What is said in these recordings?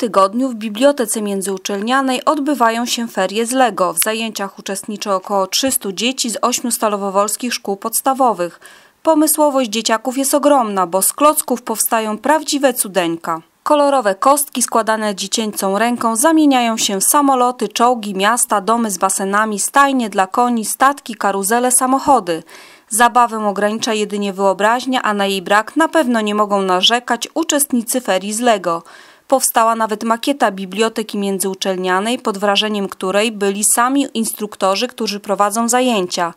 tygodniu w Bibliotece Międzyuczelnianej odbywają się ferie z LEGO. W zajęciach uczestniczy około 300 dzieci z ośmiu stalowowolskich szkół podstawowych. Pomysłowość dzieciaków jest ogromna, bo z klocków powstają prawdziwe cudeńka. Kolorowe kostki składane dziecięcą ręką zamieniają się w samoloty, czołgi, miasta, domy z basenami, stajnie dla koni, statki, karuzele, samochody. Zabawę ogranicza jedynie wyobraźnia, a na jej brak na pewno nie mogą narzekać uczestnicy ferii z LEGO. Powstała nawet makieta biblioteki międzyuczelnianej, pod wrażeniem której byli sami instruktorzy, którzy prowadzą zajęcia.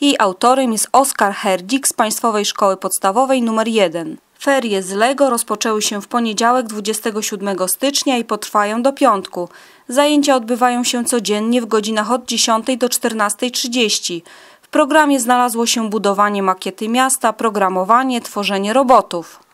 Jej autorem jest Oskar Herdzik z Państwowej Szkoły Podstawowej nr 1. Ferie z LEGO rozpoczęły się w poniedziałek 27 stycznia i potrwają do piątku. Zajęcia odbywają się codziennie w godzinach od 10 do 14.30. W programie znalazło się budowanie makiety miasta, programowanie, tworzenie robotów.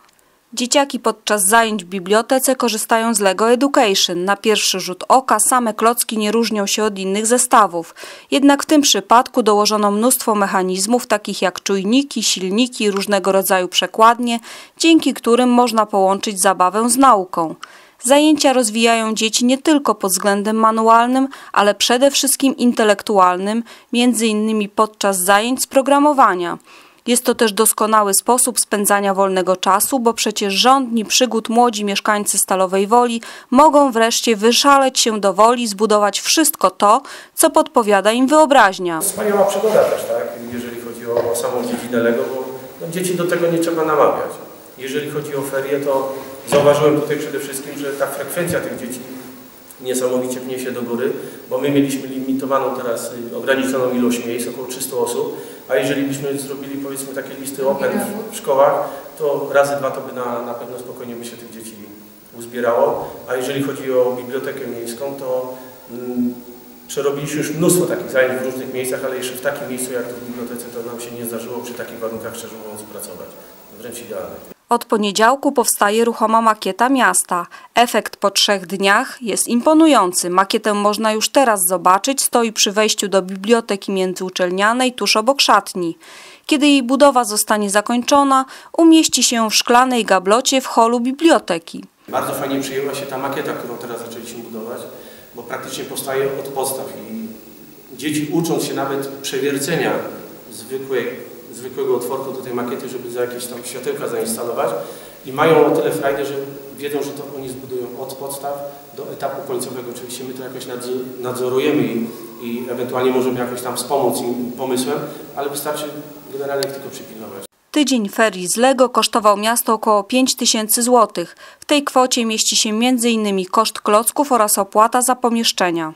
Dzieciaki podczas zajęć w bibliotece korzystają z LEGO Education. Na pierwszy rzut oka same klocki nie różnią się od innych zestawów. Jednak w tym przypadku dołożono mnóstwo mechanizmów, takich jak czujniki, silniki, różnego rodzaju przekładnie, dzięki którym można połączyć zabawę z nauką. Zajęcia rozwijają dzieci nie tylko pod względem manualnym, ale przede wszystkim intelektualnym, między innymi podczas zajęć z programowania. Jest to też doskonały sposób spędzania wolnego czasu, bo przecież rządni przygód młodzi mieszkańcy Stalowej Woli mogą wreszcie wyszaleć się do woli, zbudować wszystko to, co podpowiada im wyobraźnia. Wspaniała przygoda też, tak? jeżeli chodzi o, o samą dziedzinę Lego, bo no, dzieci do tego nie trzeba namawiać. Jeżeli chodzi o ferie, to zauważyłem tutaj przede wszystkim, że ta frekwencja tych dzieci niesamowicie pnie się do góry, bo my mieliśmy limitowaną teraz ograniczoną ilość miejsc, około 300 osób, a jeżeli byśmy zrobili powiedzmy takie listy open w szkołach, to razy dwa to by na, na pewno spokojnie by się tych dzieci uzbierało, a jeżeli chodzi o bibliotekę miejską, to mm, przerobiliśmy już mnóstwo takich zajęć w różnych miejscach, ale jeszcze w takim miejscu jak to w bibliotece to nam się nie zdarzyło przy takich warunkach, szczerze mówiąc, pracować. Wręcz idealnie. Od poniedziałku powstaje ruchoma makieta miasta. Efekt po trzech dniach jest imponujący. Makietę można już teraz zobaczyć, stoi przy wejściu do biblioteki międzyuczelnianej tuż obok szatni. Kiedy jej budowa zostanie zakończona, umieści się w szklanej gablocie w holu biblioteki. Bardzo fajnie przyjęła się ta makieta, którą teraz zaczęliśmy budować, bo praktycznie powstaje od podstaw i dzieci ucząc się nawet przewiercenia zwykłej zwykłego otworku do tej makiety, żeby za jakieś tam światełka zainstalować i mają o tyle frajdę, że wiedzą, że to oni zbudują od podstaw do etapu końcowego. Oczywiście my to jakoś nadzorujemy i, i ewentualnie możemy jakoś tam wspomóc im pomysłem, ale wystarczy generalnie tylko przypilnować. Tydzień ferii z LEGO kosztował miasto około 5 tysięcy złotych. W tej kwocie mieści się m.in. koszt klocków oraz opłata za pomieszczenia.